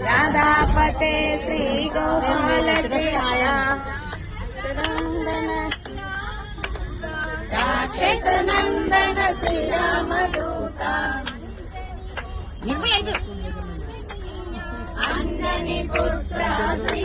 రాధాపతే శ్రీ గోపాల జయ రాక్షస నందన శ్రీరామదూత అంజని పుత్ర శ్రీ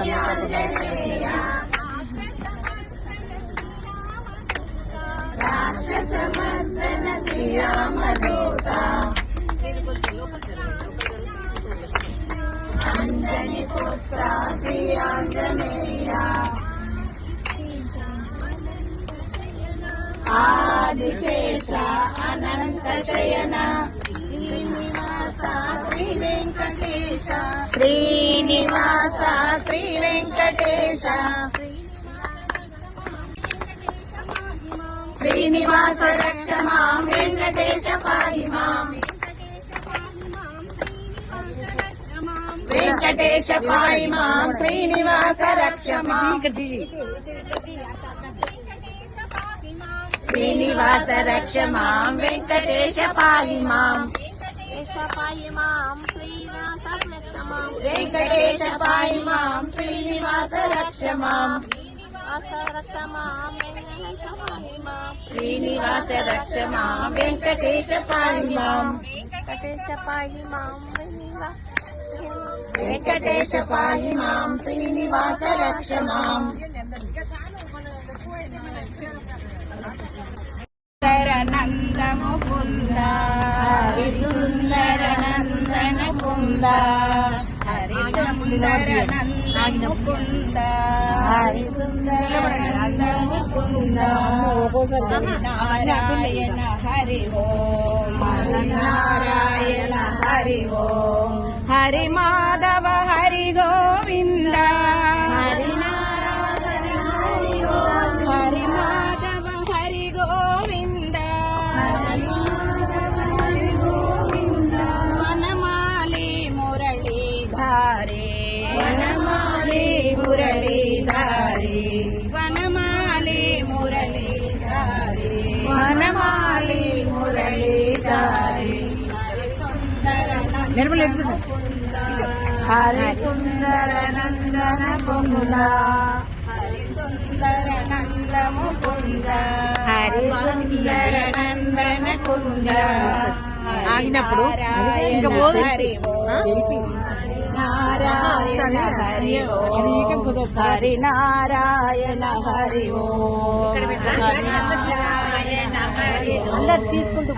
ఆంజనేయ ఆదిశేష అనంత శయన శ్రీనివాస శ్రీ వెంకటేశ శ్రీనివాస శ్రీ వెంకటేశ శ్రీనివాస రక్ష మాం వెంకటేశ పాయి మాం వెంకటేశ పాయి మాం శ్రీనివాస రక్ష శ్రీనివాస రక్ష మాం వెంకటేశ పాయి మాం. వెంకటేశ పాయి మాం శ్రీనివాస రక్ష మాం. శ్రీనివాస రక్ష మాం. వెంకటేశ పాయి మాం. వెంకటేశ పాయి మాం. శ్రీనివాస రక్ష మాం నంద ముకుంద హరి సుందర నందన కుంద హరి సుందర నందన ముకుంద హరి సుందర నందన ముకుంద నారాయణ హరి ఓం హరి నారాయణ హరి ఓం హరి మాధవ హరి సుందర నందన పొంగుల హరి సుందర నంద ముకుంద హరి సుందర నందన కుంద ఆగినప్పుడు ఇంకా పోదు. నారాయణ హరి ఓం. హరి నారాయణ హరి ఓం. అందరు తీసుకుంటూ